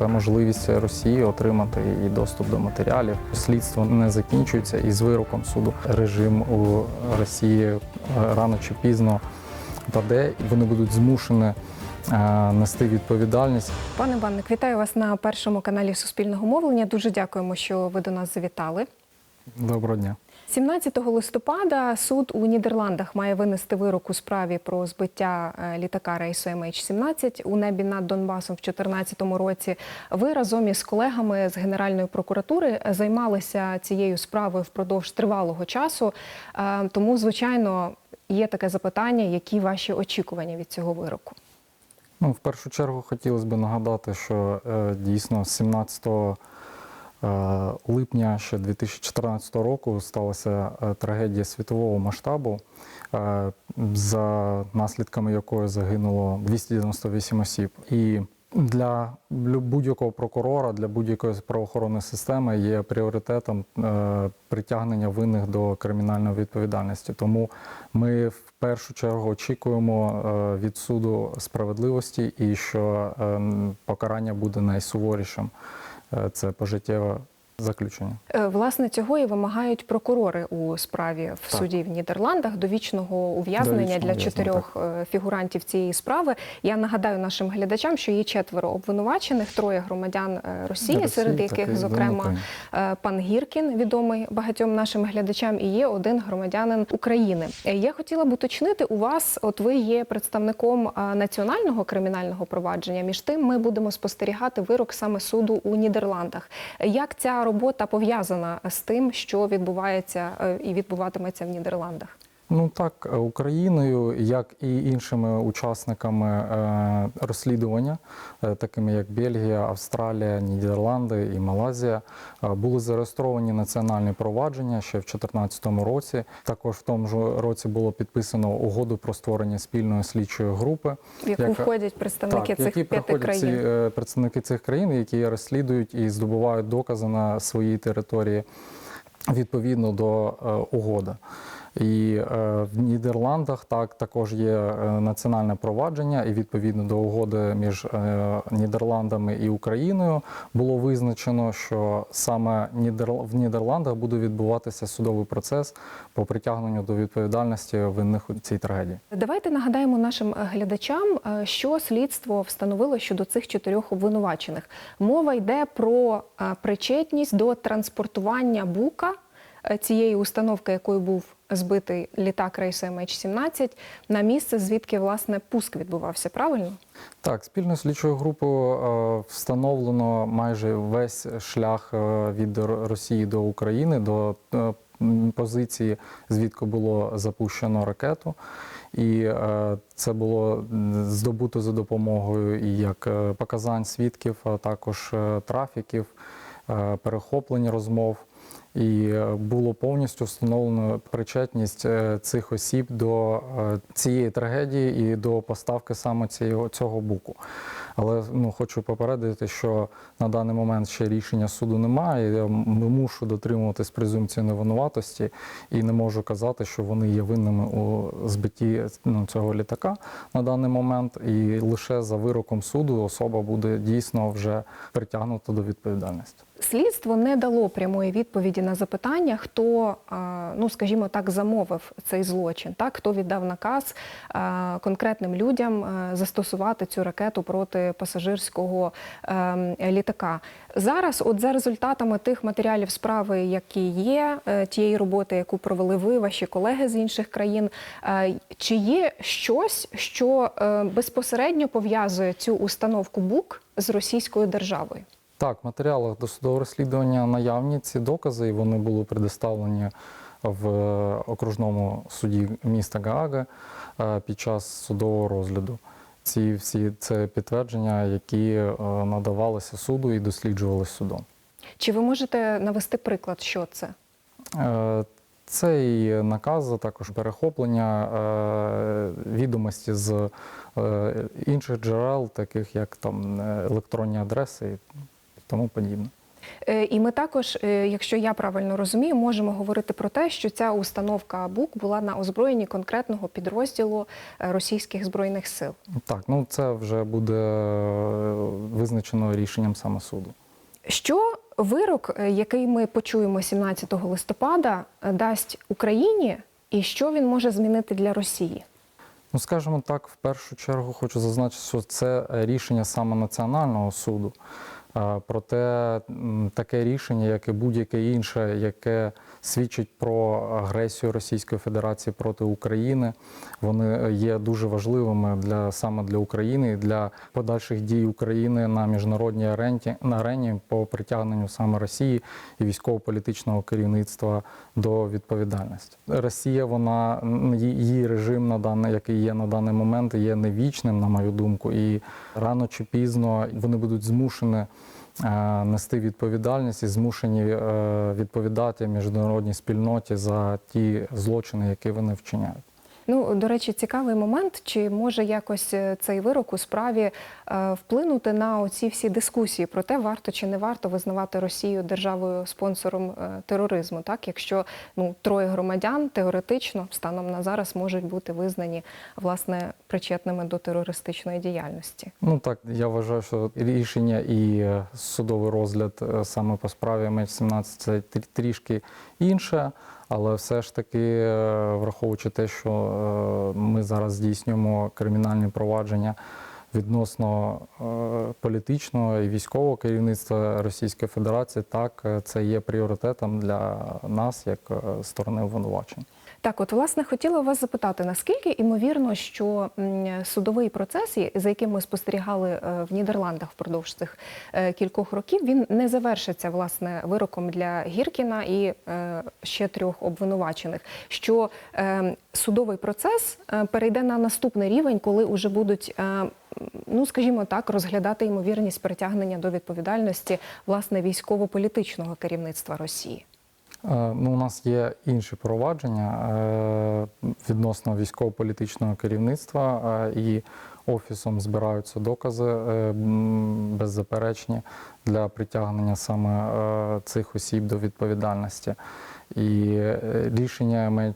Це можливість Росії отримати і доступ до матеріалів. Слідство не закінчується і з вироком суду режим у Росії е, рано чи пізно паде, і вони будуть змушені е, нести відповідальність. Пане Банник, вітаю вас на першому каналі Суспільного мовлення. Дуже дякуємо, що ви до нас завітали. Доброго дня. 17 листопада суд у Нідерландах має винести вирок у справі про збиття е, літака рейсу MH17 у небі над Донбасом в 2014 році. Ви разом із колегами з Генеральної прокуратури займалися цією справою впродовж тривалого часу. Е, Тому, звичайно, є таке запитання, які ваші очікування від цього вироку? Ну, в першу чергу хотілося б нагадати, що е, дійсно 17 е, липня ще 2014 року сталася е, трагедія світового масштабу, е, за наслідками якої загинуло 298 осіб. І для будь-якого прокурора, для будь-якої правоохоронної системи є пріоритетом е, притягнення винних до кримінальної відповідальності. Тому ми в першу чергу очікуємо е, від суду справедливості і що е, покарання буде найсуворішим. Е, Це пожиттєве заключення. Е, Власне, цього і вимагають прокурори у справі в Так. суді в Нідерландах довічного ув'язнення для чотирьох е, фігурантів цієї справи. Я нагадаю нашим глядачам, що є четверо обвинувачених, троє громадян е, Росії, Росії, серед яких, зокрема, пан Гіркін, відомий багатьом нашим глядачам, і є один громадянин України. Я хотіла б уточнити у вас, от ви є представником національного кримінального провадження. Між тим, ми будемо спостерігати вирок саме суду у Нідерландах. Як ця робота пов'язана з тим, що відбувається е, і відбуватиметься в Нідерландах? Ну так, е, Україною, як і іншими учасниками е, розслідування, е, такими як Бельгія, Австралія, Нідерланди і Малайзія, були зареєстровані національні провадження ще в 2014 році. Також в тому ж році було підписано угоду про створення спільної слідчої групи, В яку яка- входять представники так, цих які п'яти ці країн? е, представники цих країн, які розслідують і здобувають докази на своїй території відповідно до угоди. І е, в Нідерландах так також є е, національне провадження, і відповідно до угоди між е, Нідерландами і Україною було визначено, що саме Нідерл- в Нідерландах буде відбуватися судовий процес по притягненню до відповідальності винних у цій трагедії. Давайте нагадаємо нашим глядачам, що слідство встановило щодо цих чотирьох обвинувачених. Мова йде про причетність до транспортування бука цієї установки, якою був збитий літак рейсу MH17, на місце, звідки власне пуск відбувався. Правильно? Так, спільною слідчою групою е, встановлено майже весь шлях е, від Росії до України до е, позиції, звідки було запущено ракету. І е, це було здобуто за допомогою як е, показань свідків, а також е, трафіків, е, перехоплень розмов. І е, було повністю встановлено причетність е, цих осіб до е, цієї трагедії і до поставки саме цього, цього буку. Але ну, хочу попередити, що на даний момент ще рішення суду немає. Я мушу дотримуватись презумпції невинуватості і не можу казати, що вони є винними у збитті ну, цього літака на даний момент. І лише за вироком суду особа буде дійсно вже притягнута до відповідальності. Слідство не дало прямої відповіді на запитання, хто, ну скажімо так, замовив цей злочин, так хто віддав наказ конкретним людям застосувати цю ракету проти пасажирського е, літака. Зараз, от за результатами тих матеріалів справи, які є, е, тієї роботи, яку провели ви, ваші колеги з інших країн, е, чи є щось, що е, безпосередньо пов'язує цю установку БУК з російською державою? Так, в матеріалах досудового розслідування наявні ці докази, і вони були предоставлені в окружному суді міста Гаага під час судового розгляду. Ці всі це підтвердження, які е, надавалися суду і досліджувалися судом. Чи ви можете навести приклад, що це? Е, Це і накази, також перехоплення е, відомості з інших джерел, таких як там електронні адреси і тому подібне. Е, І ми також, е, якщо я правильно розумію, можемо говорити про те, що ця установка БУК була на озброєнні конкретного підрозділу е, російських збройних сил. Так, ну це вже буде визначено рішенням саме суду. Що вирок, який ми почуємо 17 листопада, дасть Україні, і що він може змінити для Росії? Ну, скажімо так, в першу чергу хочу зазначити, що це рішення саме національного суду. Е, Проте таке рішення, як і будь-яке інше, яке свідчить про агресію Російської Федерації проти України, вони є дуже важливими для саме для України і для подальших дій України на міжнародній арені, на арені по притягненню саме Росії і військово-політичного керівництва до відповідальності. Росія, вона її режим на даний, який є на даний момент, є невічним, на мою думку, і рано чи пізно вони будуть змушені. Е, Нести відповідальність і змушені е, відповідати міжнародній спільноті за ті злочини, які вони вчиняють. Ну, до речі, цікавий момент, чи може якось е, цей вирок у справі е, вплинути на оці всі дискусії про те, варто чи не варто визнавати Росію державою спонсором е, тероризму, так якщо ну троє громадян теоретично станом на зараз можуть бути визнані власне причетними до терористичної діяльності. Ну так, я вважаю, що рішення і судовий розгляд саме по справі МЕЧ-17 це трі- трішки інше, але все ж таки, е, враховуючи те, що е, ми зараз здійснюємо кримінальні провадження відносно е, політичного і військового керівництва Російської Федерації, так це є пріоритетом для нас як сторони обвинувачень. Так, от власне хотіла вас запитати, наскільки імовірно, що судовий процес, за яким ми спостерігали е, в Нідерландах впродовж цих е, кількох років, він не завершиться власне вироком для Гіркіна і е, ще трьох обвинувачених. Що судовий процес перейде на наступний рівень, коли вже будуть. Ну, скажімо так, розглядати ймовірність притягнення до відповідальності власне військово-політичного керівництва Росії. Е, Ну, у нас є інші провадження е, відносно військово-політичного керівництва, е, і офісом збираються докази беззаперечні для притягнення саме цих осіб до відповідальності. І рішення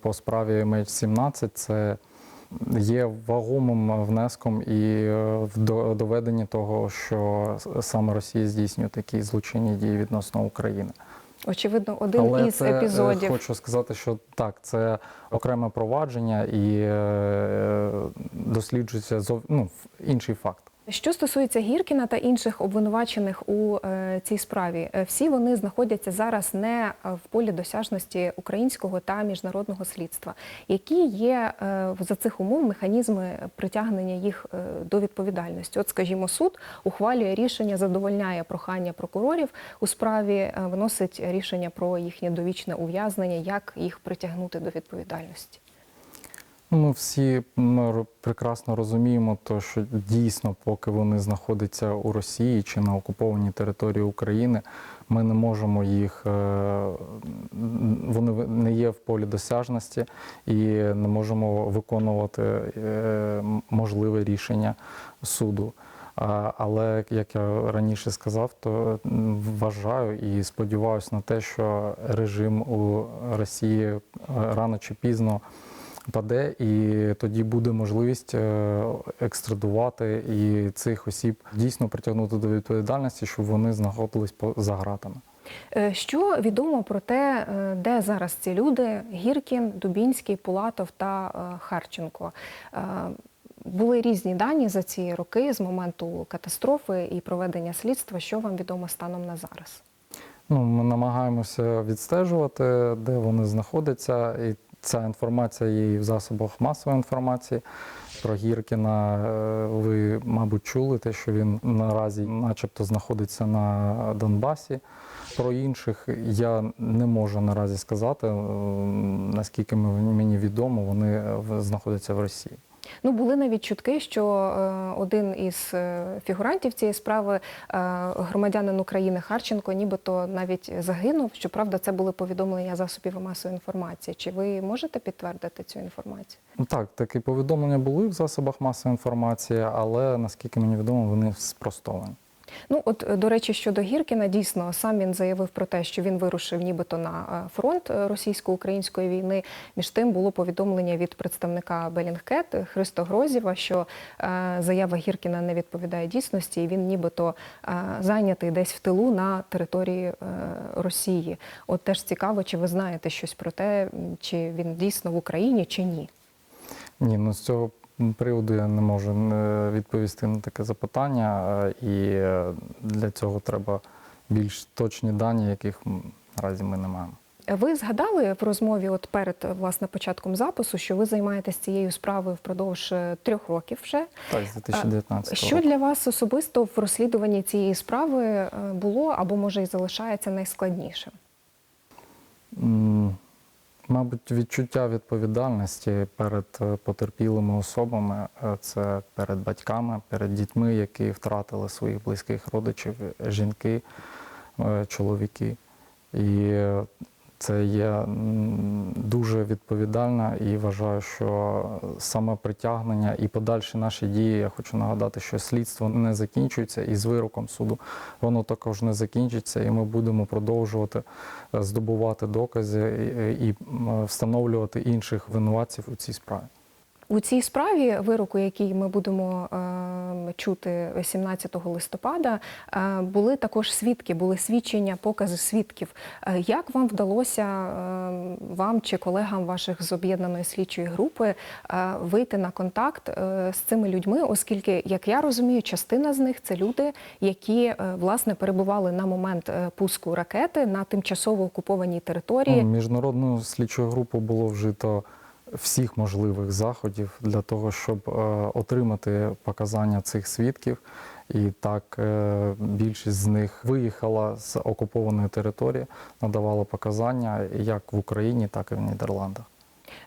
по справі MH17 це є вагомим внеском і в доведенні того, що саме Росія здійснює такі злочинні дії відносно України. Очевидно, один Але із це, е, епізодів. Хочу сказати, що так, це окреме провадження і е, досліджується зов... ну, інший факт. Що стосується Гіркіна та інших обвинувачених у е, цій справі, е, всі вони знаходяться зараз не е, в полі досяжності українського та міжнародного слідства. Які є е, за цих умов механізми притягнення їх до відповідальності? От, скажімо, суд ухвалює рішення, задовольняє прохання прокурорів у справі, виносить рішення про їхнє довічне ув'язнення, як їх притягнути до відповідальності. Ну, Ми всі прекрасно розуміємо, то, що дійсно, поки вони знаходяться у Росії чи на окупованій території України, ми не можемо їх, е, вони не є в полі досяжності і не можемо виконувати е, можливе рішення суду. Але як я раніше сказав, то вважаю і сподіваюся на те, що режим у Росії е, рано чи пізно паде, і тоді буде можливість е, екстрадувати і цих осіб дійсно притягнути до відповідальності, щоб вони знаходились за ґратами. Е, Що відомо про те, е, де зараз ці люди: Гіркін, Дубінський, Пулатов та Харченко? Були різні дані за ці роки з моменту катастрофи і проведення слідства. Що вам відомо станом на зараз? Ну, ми намагаємося відстежувати, де вони знаходяться, і ця інформація є і в засобах масової інформації. Про Гіркіна е, ви, мабуть, чули те, що він наразі, начебто, знаходиться на Донбасі. Про інших я не можу наразі сказати. Наскільки мені відомо, вони знаходяться в Росії. Ну були навіть чутки, що е, один із е, фігурантів цієї справи, е, громадянин України Харченко, нібито навіть загинув. Щоправда, це були повідомлення засобів масової інформації. Чи ви можете підтвердити цю інформацію? Ну, Так, такі повідомлення були в засобах масової інформації, але наскільки мені відомо, вони спростовані. Ну, от е, до речі, щодо Гіркіна, дійсно сам він заявив про те, що він вирушив нібито на е, фронт е, російсько-української війни. Між тим було повідомлення від представника Белінгкет Христо Грозєва, що заява Гіркіна не відповідає дійсності, і він нібито зайнятий десь в тилу на території Росії. От теж цікаво, чи ви знаєте щось про те, чи він дійсно в Україні, чи ні. Ні, ну з цього приводу я не можу е, відповісти на таке запитання, е, і е, для цього треба більш точні дані, яких наразі ми не маємо. Ви згадали в розмові, от перед власне початком запису, що ви займаєтесь цією справою впродовж трьох років вже. Так, з 2019 Що для вас особисто в розслідуванні цієї справи було або може і залишається найскладнішим? Мабуть, відчуття відповідальності перед е, потерпілими особами е, це перед батьками, перед дітьми, які втратили своїх близьких родичів, жінки, е, чоловіки. І це є дуже відповідально і вважаю, що саме притягнення і подальші наші дії, я хочу нагадати, що слідство не закінчується і з вироком суду воно також не закінчиться, і ми будемо продовжувати е, здобувати докази і встановлювати інших винуватців у цій справі. У цій справі вироку, який ми будемо е, чути 17 листопада, е, були також свідки, були свідчення, покази свідків. Е, як вам вдалося е, вам чи колегам ваших з об'єднаної слідчої групи е, вийти на контакт е, з цими людьми, оскільки, як я розумію, частина з них це люди, які е, власне перебували на момент е, пуску ракети на тимчасово окупованій території. Ну, Міжнародну слідчу групу було вжито всіх можливих заходів для того, щоб е, отримати показання цих свідків. І так е, більшість з них виїхала з окупованої території, надавала показання як в Україні, так і в Нідерландах.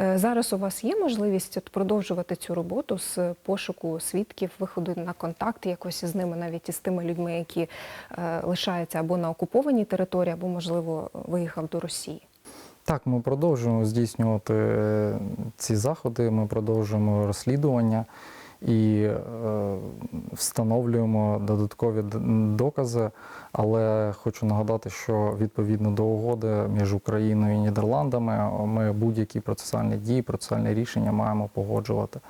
Е, Зараз у вас є можливість продовжувати цю роботу з пошуку свідків, виходу на контакт якось з ними, навіть із тими людьми, які лишаються або на окупованій території, або, можливо, виїхав до Росії. Так, ми продовжуємо здійснювати е, ці заходи, ми продовжуємо розслідування і е, встановлюємо додаткові докази. Але хочу нагадати, що відповідно до угоди між Україною і Нідерландами ми будь-які процесуальні дії, процесуальні рішення маємо погоджувати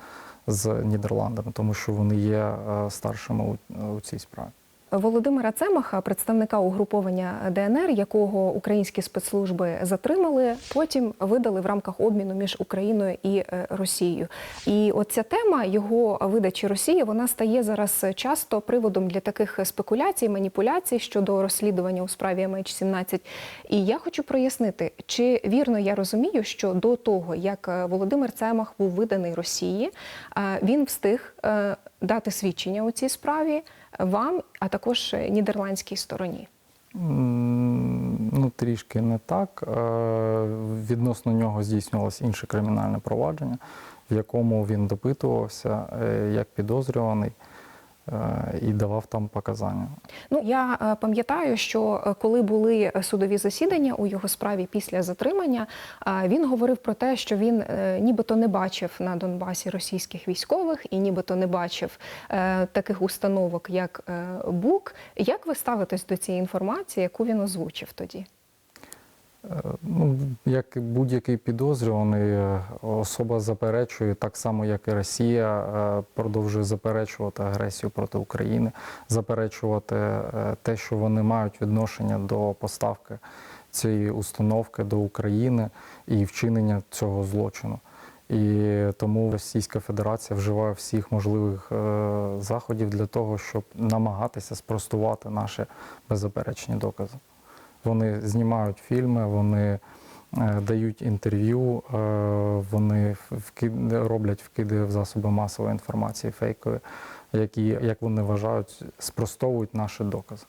з Нідерландами, тому що вони є е, старшими у, у цій справі. Володимира Цемаха, представника угруповання ДНР, якого українські спецслужби затримали, потім видали в рамках обміну між Україною і е, Росією. І оця тема його видачі Росії вона стає зараз часто приводом для таких спекуляцій, маніпуляцій щодо розслідування у справі MH17. І я хочу прояснити, чи вірно я розумію, що до того як е, Володимир Цемах був виданий Росії, е, він встиг дати свідчення у цій справі вам, а також нідерландській стороні. Ну, трішки не так. Е, Відносно нього здійснювалось інше кримінальне провадження, в якому він допитувався е, як підозрюваний і давав там показання. Ну я е, пам'ятаю, що е, коли були судові засідання у його справі після затримання, е, він говорив про те, що він е, нібито не бачив на Донбасі російських військових і нібито не бачив е, таких установок, як е, БУК. Як ви ставитесь до цієї інформації, яку він озвучив тоді? Ну, як будь-який підозрюваний, е, особа заперечує так само, як і Росія, е, продовжує заперечувати агресію проти України, заперечувати е, те, що вони мають відношення до поставки цієї установки до України і вчинення цього злочину. І тому Російська Федерація вживає всіх можливих заходів для того, щоб намагатися спростувати наші беззаперечні докази. Вони знімають фільми, вони е, дають інтерв'ю, е, вони вки- роблять вкиди в засоби масової інформації фейкові, які, як вони вважають, спростовують наші докази.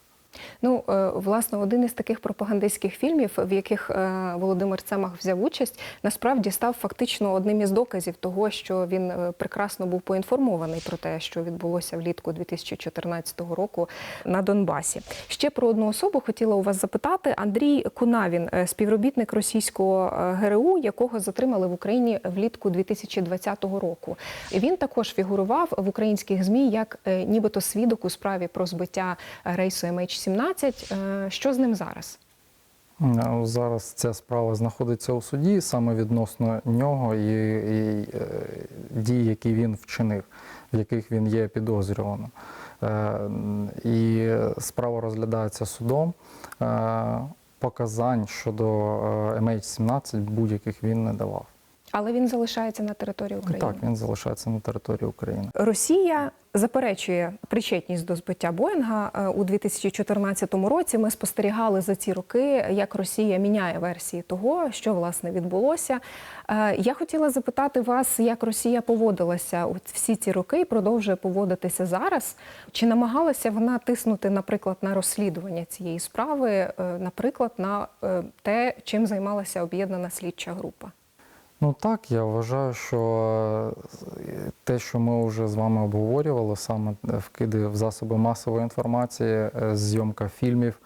Ну, е, власне, один із таких пропагандистських фільмів, в яких е, Володимир Цемах взяв участь, насправді став фактично одним із доказів того, що він е, прекрасно був поінформований про те, що відбулося влітку 2014 року на Донбасі. Ще про одну особу хотіла у вас запитати. Андрій Кунавін, співробітник російського ГРУ, якого затримали в Україні влітку 2020 року. Він також фігурував в українських змі як нібито свідок у справі про збиття рейсу MH17. Е, Що з ним зараз? Зараз ця справа знаходиться у суді саме відносно нього і, і е, дій, які він вчинив, в яких він є підозрюваним. Е, І справа розглядається судом. Показань щодо е, MH17 будь-яких він не давав. Але він залишається на території України. Так, він залишається на території України. Росія заперечує причетність до збиття Боїнга Е, у 2014 році. Ми спостерігали за ці роки, як Росія міняє версії того, що власне відбулося. Е, Я хотіла запитати вас, як Росія поводилася у всі ці роки і продовжує поводитися зараз. Чи намагалася вона тиснути, наприклад, на розслідування цієї справи, е, наприклад, на те, чим займалася об'єднана слідча група? Ну так, я вважаю, що е, те, що ми вже з вами обговорювали, саме вкиди в засоби масової інформації, е, зйомка фільмів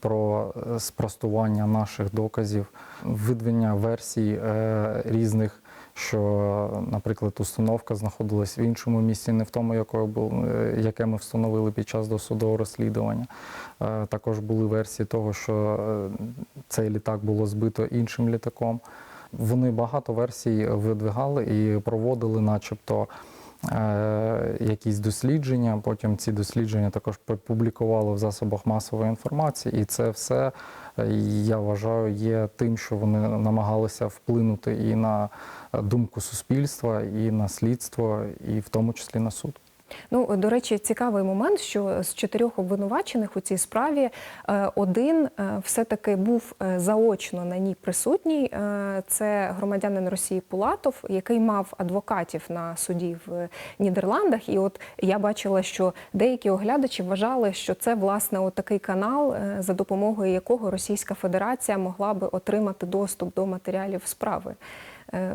про е, спростування наших доказів, видвинення версій е, різних, що, наприклад, установка знаходилась в іншому місці, не в тому, е, яке ми встановили під час досудового розслідування. Е, Також були версії того, що е, цей літак було збито іншим літаком. Вони багато версій видвигали і проводили, начебто, е, якісь дослідження. Потім ці дослідження також публікували в засобах масової інформації. І це все, е, я вважаю, є тим, що вони намагалися вплинути і на думку суспільства, і на слідство, і в тому числі на суд. Ну, до речі, цікавий момент, що з чотирьох обвинувачених у цій справі е, один е, все-таки був е, заочно на ній присутній. Це громадянин Росії Пулатов, який мав адвокатів на суді в Нідерландах. І от я бачила, що деякі оглядачі вважали, що це власне такий канал, за допомогою якого Російська Федерація могла би отримати доступ до матеріалів справи.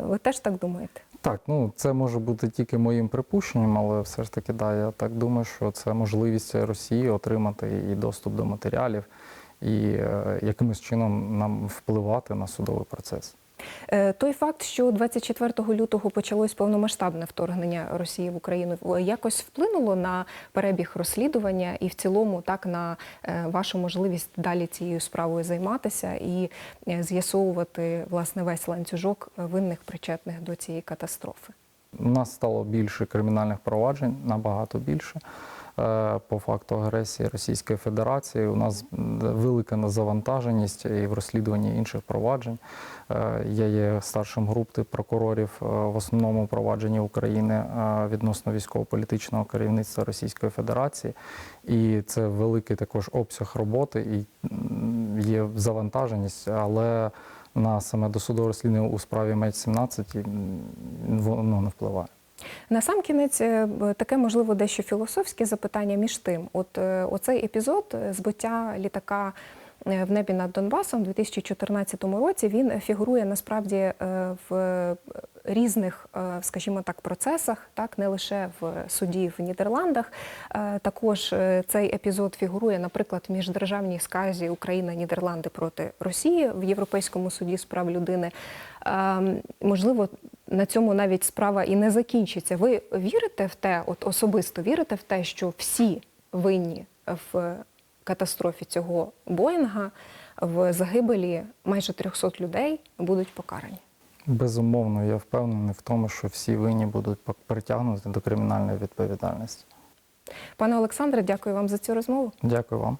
Ви теж так думаєте? Так, ну це може бути тільки моїм припущенням, але все ж таки, да, я так думаю, що це можливість Росії отримати і доступ до матеріалів, і е, якимось чином нам впливати на судовий процес. Е, Той факт, що 24 лютого почалось повномасштабне вторгнення Росії в Україну, якось вплинуло на перебіг розслідування і в цілому так на е, вашу можливість далі цією справою займатися і е, з'ясовувати власне весь ланцюжок винних причетних до цієї катастрофи. У нас стало більше кримінальних проваджень, набагато більше. Е, По факту агресії Російської Федерації у нас велика завантаженість і в розслідуванні інших проваджень. Е, Я є старшим групи прокурорів е, в основному провадженні України відносно військово-політичного керівництва Російської Федерації. І це великий також обсяг роботи і є завантаженість, але на саме досудове розслідування у справі МЕЧ-17 воно не впливає. На сам кінець е, таке можливо дещо філософське запитання між тим. От е, оцей епізод збиття літака е, в небі над Донбасом у 2014 році він фігурує насправді в різних, скажімо так, процесах, так не лише в суді в Нідерландах. Також цей епізод фігурує, наприклад, в міждержавній сказі Україна Нідерланди проти Росії в Європейському суді з прав людини. Ем, Можливо, на цьому навіть справа і не закінчиться. Ви вірите в те, от особисто вірите в те, що всі винні в катастрофі цього Боїнга, в загибелі майже 300 людей будуть покарані? Безумовно, я впевнений в тому, що всі винні будуть притягнуті до кримінальної відповідальності. Пане Олександре, дякую вам за цю розмову. Дякую вам.